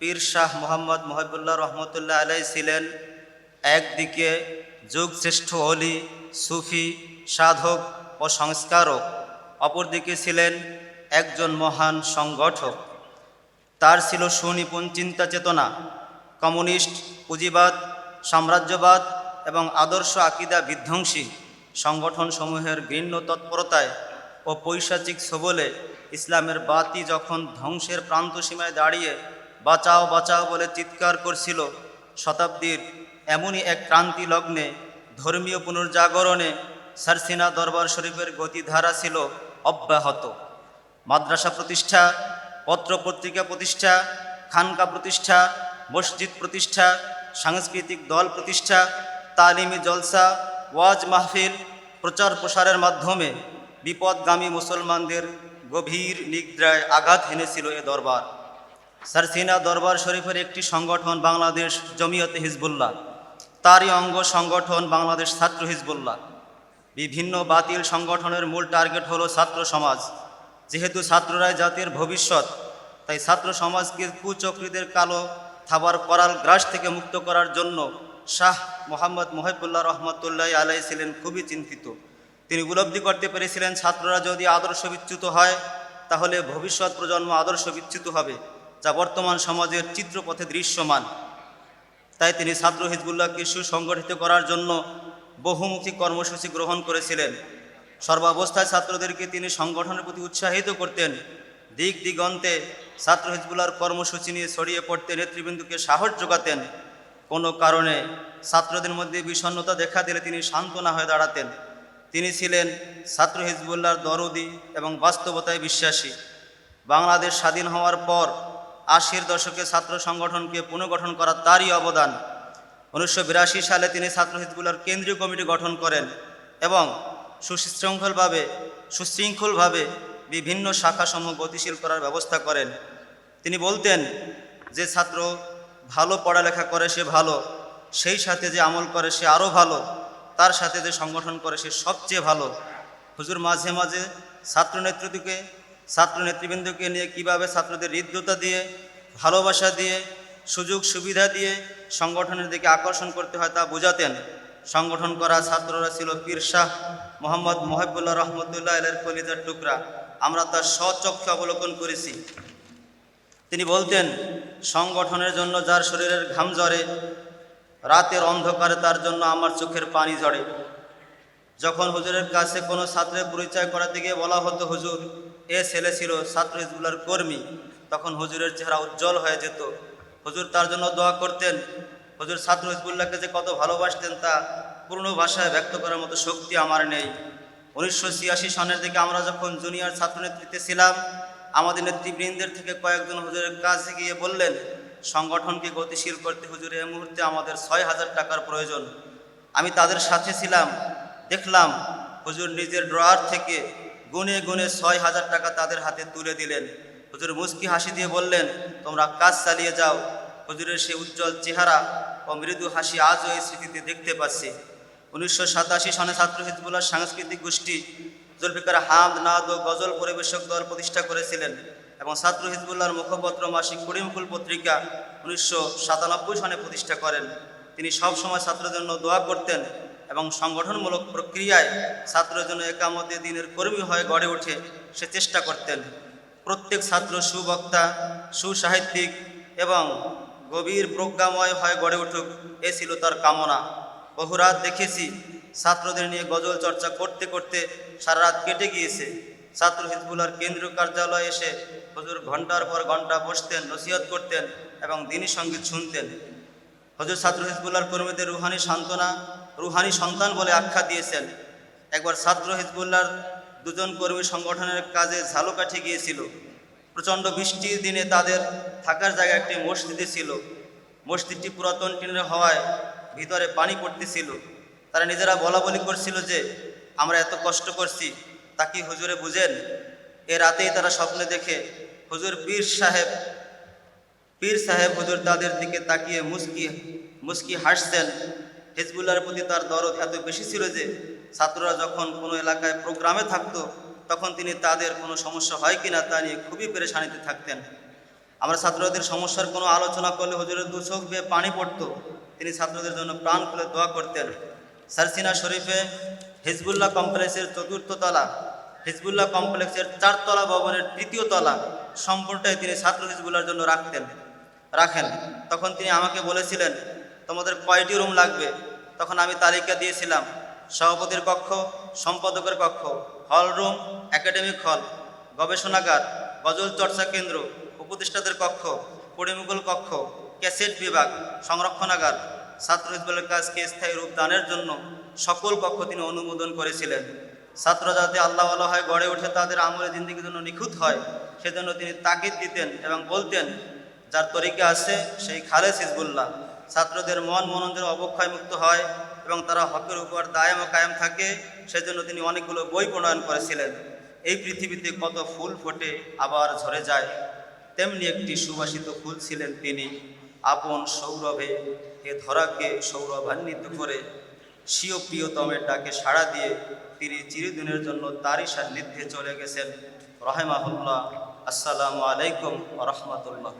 পীর শাহ মোহাম্মদ মহিবুল্লাহ রহমতুল্লাহ আলাই ছিলেন একদিকে যুগ শ্রেষ্ঠ অলি সুফি, সাধক ও সংস্কারক। অপরদিকে ছিলেন একজন মহান সংগঠক। তার ছিল সুনিপুণ চিন্তা চেতনা, কমিউনিস্ট, পুঁজিবাদ, সাম্রাজ্যবাদ এবং আদর্শ আকিদা বিধ্বংসী। সংগঠনসমূহের ঘৃণ্য তৎপরতায় ও পৈশাচিক সবলে ইসলামের বাতি যখন ধ্বংসের প্রান্তসীমায় দাঁড়িয়ে বাঁচাও বাঁচাও বলে চিৎকার করছিল শতাব্দীর এমনই এক ক্রান্তি লগ্নে ধর্মীয় পুনর্জাগরণে সারসিনা দরবার শরীফের গতিধারা ছিল অব্যাহত। মাদ্রাসা প্রতিষ্ঠা, পত্র পত্রিকা প্রতিষ্ঠা, খানকা প্রতিষ্ঠা, মসজিদ প্রতিষ্ঠা, সাংস্কৃতিক দল প্রতিষ্ঠা, তালিমি জলসা, ওয়াজ মাহফিল, প্রচার প্রসারের মাধ্যমে বিপদগামী মুসলমানদের গভীর নিদ্রায় আঘাত হেনেছিল এ দরবার। সারসিনা দরবার শরীফের একটি সংগঠন বাংলাদেশ জমিয়তে হিজবুল্লাহ। তারই অঙ্গ সংগঠন বাংলাদেশ ছাত্র হিজবুল্লাহ। বিভিন্ন বাতিল সংগঠনের মূল টার্গেট হলো ছাত্র সমাজ। যেহেতু ছাত্ররাই জাতির ভবিষ্যৎ, তাই ছাত্র সমাজকে কুচক্রীদের কালো থাবার করাল গ্রাস থেকে মুক্ত করার জন্য শাহ মোহাম্মদ মহিবুল্লাহ রহমতুল্লাহ আলাই ছিলেন খুবই চিন্তিত। তিনি উপলব্ধি করতে পেরেছিলেন, ছাত্ররা যদি আদর্শ বিচ্যুত হয়, তাহলে ভবিষ্যৎ প্রজন্ম আদর্শ বিচ্যুত হবে। যা বর্তমান সমাজের চিত্রপথে দৃশ্যমান। তাই তিনি ছাত্র হিজবুল্লাহকে সুসংগঠিত করার জন্য বহুমুখী কর্মসূচি গ্রহণ করেছিলেন। সর্বাবস্থায় ছাত্রদেরকে তিনি সংগঠনের প্রতি উৎসাহিত করতেন। দিক দিগন্তে ছাত্র হিজবুল্লাহর কর্মসূচি নিয়ে ছড়িয়ে পড়তে নেতৃবৃন্দকে সাহস যোগাতেন। কোনো কারণে ছাত্রদের মধ্যে বিষণ্ণতা দেখা দিলে তিনি সান্ত্বনা হয়ে দাঁড়াতেন। তিনি ছিলেন ছাত্র হিজবুল্লাহর দরদি এবং বাস্তবতায় বিশ্বাসী। বাংলাদেশ স্বাধীন হওয়ার পর আশির দশকে ছাত্র সংগঠনকে পুনর্গঠন করা তারই অবদান। উনিশশো বিরাশি সালে তিনি ছাত্র হিজবুল্লাহর কেন্দ্রীয় কমিটি গঠন করেন এবং সুশৃঙ্খলভাবে সুশৃঙ্খলভাবে বিভিন্ন শাখাসমূহ গতিশীল করার ব্যবস্থা করেন। তিনি বলতেন, যে ছাত্র ভালো পড়ালেখা করে সে ভালো, সেই সাথে যে আমল করে সে আরও ভালো, তার সাথে যে সংগঠন করে সে সবচেয়ে ভালো। হুজুর মাঝে মাঝে ছাত্র নেতৃত্বকে ছাত্র নেতৃবৃন্দকে নিয়ে কীভাবে ছাত্রদের হৃদ্যতা দিয়ে ভালোবাসা দিয়ে, সুযোগ সুবিধা দিয়ে সংগঠনের দিকে আকর্ষণ করতে হয় তা বোঝাতেন। সংগঠন করা ছাত্ররা ছিল পীর শাহ মোহাম্মদ মহিবুল্লাহ রহমতুল্লাহ এলের কলিজার টুকরা। আমরা তার স্বচক্ষে অবলোকন করেছি। তিনি বলতেন, সংগঠনের জন্য যার শরীরের ঘাম ঝরে, রাতের অন্ধকারে তার জন্য আমার চোখের পানি ঝরে। যখন হুজুরের কাছে কোনো ছাত্রের পরিচয় করাতে গিয়ে বলা হতো, হুজুর, এ ছেলে ছিল ছাত্র হিজবুল্লার কর্মী। তখন হুজুরের চেহারা উজ্জ্বল হয়ে যেত। হুজুর তার জন্য দোয়া করতেন। হুজুর ছাত্র হিজবুল্লাহকে যে কত ভালোবাসতেন তা পূর্ণ ভাষায় ব্যক্ত করার মতো শক্তি আমার নেই। উনিশশো ছিয়াশি সনের দিকে আমরা যখন জুনিয়র ছাত্র নেতৃত্বে ছিলাম, আমাদের নেতৃবৃন্দের থেকে কয়েকজন হুজুরের কাছে গিয়ে বললেন, সংগঠনকে গতিশীল করতে হুজুর এই মুহূর্তে আমাদের ছয় হাজার টাকার প্রয়োজন। আমি তাদের সাথে ছিলাম। দেখলাম হুজুর নিজের ড্রয়ার থেকে গুনে গুনে ছয় হাজার টাকা তাদের হাতে তুলে দিলেন। হুজুর মুস্কি হাসি দিয়ে বললেন, তোমরা কাজ চালিয়ে যাও। হুজুরের সে উজ্জ্বল চেহারা ও মৃদু হাসি আজও এই স্মৃতিতে দেখতে পাচ্ছি। উনিশশো সাতাশি সনে ছাত্র হিজবুল্লাহ সাংস্কৃতিক গোষ্ঠী জুলফিকার হামদ নাদ ও গজল পরিবেশক দল প্রতিষ্ঠা করেছিলেন এবং ছাত্র হিজবুল্লাহর মুখপত্র মাসিক কুড়িমকুল পত্রিকা উনিশশো সাতানব্বই সনে প্রতিষ্ঠা করেন। তিনি সবসময় ছাত্রদের জন্য দোয়া করতেন এবং সংগঠনমূলক প্রক্রিয়ায় ছাত্রের জন্য একামতে দিনের কর্মী হয়ে গড়ে ওঠে সে চেষ্টা করতেন। প্রত্যেক ছাত্র, সুবক্তা, সুসাহিত্যিক এবং গভীর প্রজ্ঞাময় হয়ে গড়ে উঠুক, এ ছিল তার কামনা। বহু রাত দেখেছি ছাত্রদের নিয়ে গজল চর্চা করতে করতে সারা রাত কেটে গিয়েছে। ছাত্র হিজবুল্লার কেন্দ্রীয় কার্যালয়ে এসে হজুর ঘণ্টার পর ঘণ্টা বসতেন, নসিহত করতেন এবং দিনী সংগীত শুনতেন। হজুর ছাত্র হিজবুল্লার কর্মীদের রুহানি সান্ত্বনা, রুহানি সন্তান বলে আখ্যা দিয়েছেন। একবার ছাত্র হিজবুল্লার দুজন কর্মী সংগঠনের কাজে ঝালকাঠি গিয়েছিল প্রচণ্ড বৃষ্টির দিনে তাদের থাকার জায়গায় একটি মসজিদে ছিল। মসজিদটি পুরাতন টিনের হওয়ায় ভিতরে পানি পড়তেছিল। তারা নিজেরা বলা বলি করছিল যে, আমরা এত কষ্ট করছি, তা কি হুজুরে বুঝেন? এ রাতেই তারা স্বপ্নে দেখে হুজুর পীর সাহেব পীর সাহেব হুজুর তাদের দিকে তাকিয়ে মুস্কি মুস্কি হাসছেন। হিজবুল্লার প্রতি তার দরদ এত বেশি ছিল যে ছাত্ররা যখন কোনো এলাকায় প্রোগ্রামে থাকতো, তখন তিনি তাদের কোনো সমস্যা হয় কিনা তা নিয়ে খুবই পেরেশানিতে থাকতেন। আমরা ছাত্রদের সমস্যার কোনো আলোচনা করলে হুজুরের দু চোখ বেয়ে পানি পড়তো। তিনি ছাত্রদের জন্য প্রাণ খুলে দোয়া করতেন। সারসিনা শরীফে হিজবুল্লাহ কমপ্লেক্সের চতুর্থ তলা, হিজবুল্লাহ কমপ্লেক্সের চারতলা ভবনের তৃতীয় তলা সম্পূর্ণটাই তিনি ছাত্র হিজবুল্লার জন্য রাখতেন, রাখেন। তখন তিনি আমাকে বলেছিলেন, তোমাদের কয়টি রুম লাগবে? তখন আমি তালিকা দিয়েছিলাম সভাপতির কক্ষ, সম্পাদকের কক্ষ, হল রুম, একাডেমিক হল, গবেষণাগার, গজল চর্চা কেন্দ্র, উপদেষ্টাদের কক্ষ পরিমুগল কক্ষ, ক্যাসেট বিভাগ, সংরক্ষণাগার, ছাত্র হিজবুলের কাজকে স্থায়ী রূপ দানের জন্য সকল কক্ষ তিনি অনুমোদন করেছিলেন। ছাত্র যাতে আল্লাহ আল্লাহ হয়, গড়ে ওঠে, তাদের আমলে জিন্দিগির জন্য নিখুঁত হয়, সেজন্য তিনি তাকিদ দিতেন এবং বলতেন, যার তরিকা আছে, সেই খালেস হিজবুল্লাহ। ছাত্রদের মন মনন্দের অবক্ষয় মুক্ত হয় এবং তারা হকের উপর দায়াম কায়েম থাকে, সেজন্য তিনি অনেকগুলো বই প্রণয়ন করেছিলেন। এই পৃথিবীতে কত ফুল ফোটে, আবার ঝরে যায়। তেমনি একটি সুবাসিত ফুল ছিলেন তিনি। আপন সৌরভে, এ ধরাকে সৌরভান্বিত করে, স্বীয় প্রিয়তমের ডাকে সাড়া দিয়ে তিনি চিরদিনের জন্য তারই সান্নিধ্যে চলে গেছেন। রহেমাহুল্লাহ, আসসালামু আলাইকুম রহমতুল্লাহ।